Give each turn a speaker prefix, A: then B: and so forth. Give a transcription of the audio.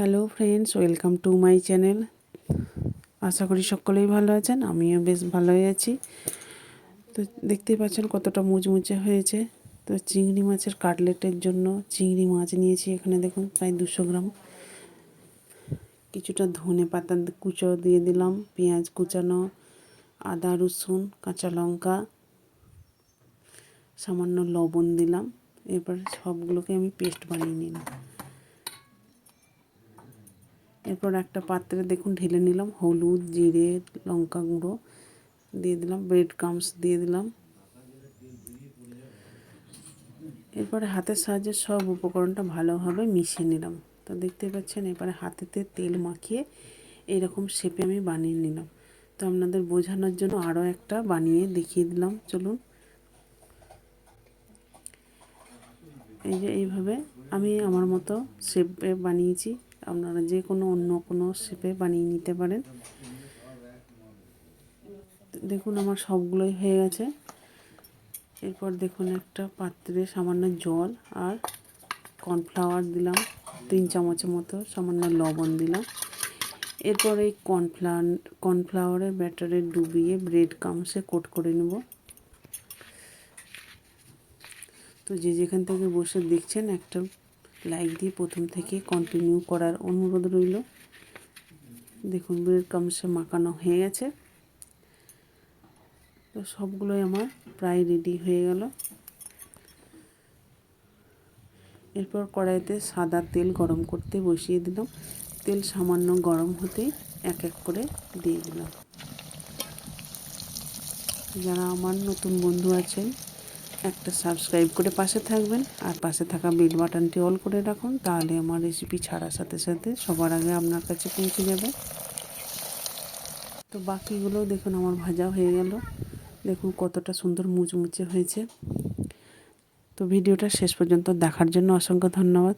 A: Hello friends welcome to my channel আশা করি সকলেই ভালো আছেন, আমিও বেশ ভালোই আছি। তো দেখতেই পাচ্ছেন কতটা মুচমুচে হয়েছে। তো চিংড়ি মাছের কাটলেটের জন্য চিংড়ি মাছ নিয়েছি এখানে দেখুন, প্রায় দুশো গ্রাম। কিছুটা ধনে পাতা কুচো দিয়ে দিলাম, পেঁয়াজ কুচানো, আদা, রসুন, কাঁচা লঙ্কা, সামান্য লবণ দিলাম। এবার সবগুলোকে আমি পেস্ট বানিয়ে নিলাম। এরপর একটা পাত্রে দেখুন ঢেলে নিলাম, হলুদ, জিরে, লঙ্কা গুঁড়ো দিয়ে দিলাম ব্রেড ক্রামস দিয়ে দিলাম। এরপরে হাতের সাহায্যে সব উপকরণটা ভালোভাবে মিশিয়ে নিলাম। তো দেখতে পাচ্ছেন এবারে হাতেতে তেল মাখিয়ে এরকম শেপে আমি বানিয়ে নিলাম। তো আপনাদের বোঝানোর জন্য আরও একটা বানিয়ে দেখিয়ে দিলাম, চলুন। এই যে এইভাবে আমি আমার মতো শেপে বানিয়েছি। আপনারা যে কোনো অন্য কোনো শেপে বানিয়ে নিতে পারেন। দেখুন আমার সবগুলোই হয়ে গেছে। এরপর দেখুন একটা পাত্রে সামান্য জল আর কর্নফ্লাওয়ার দিলাম, তিন চামচের মতো সামান্য লবণ দিলাম। এরপর এই কর্নফ্লাওয়ার কর্নফ্লাওয়ারের ব্যাটারে ডুবিয়ে ব্রেড কামসে কোট করে নেব। তো যে যেখান থেকে বসে দেখছেন একটা লাইক দিয়ে প্রথম থেকে কন্টিনিউ করার অনুরোধ রইল। দেখুন ব্রেড কামসে মাখানো হয়ে গেছে। তো সবগুলোই আমার প্রায় রেডি হয়ে গেল। এরপর কড়াইতে সাদা তেল গরম করতে বসিয়ে দিলাম। তেল সামান্য গরম হতেই এক এক করে দিয়ে দিলাম। যারা আমার নতুন বন্ধু আছেন একটা সাবস্ক্রাইব করে পাশে থাকবেন আর পাশে থাকা বেল বাটনটি অল করে রাখুন, তাহলে আমার রেসিপি ছাড়ার সাথে সাথে সবার আগে আপনার কাছে পৌঁছে যাবে। তো বাকিগুলো দেখুন আমার ভাজা হয়ে গেল। দেখুন কতটা সুন্দর মুচমুচে হয়েছে। তো ভিডিওটা শেষ পর্যন্ত দেখার জন্য অসংখ্য ধন্যবাদ।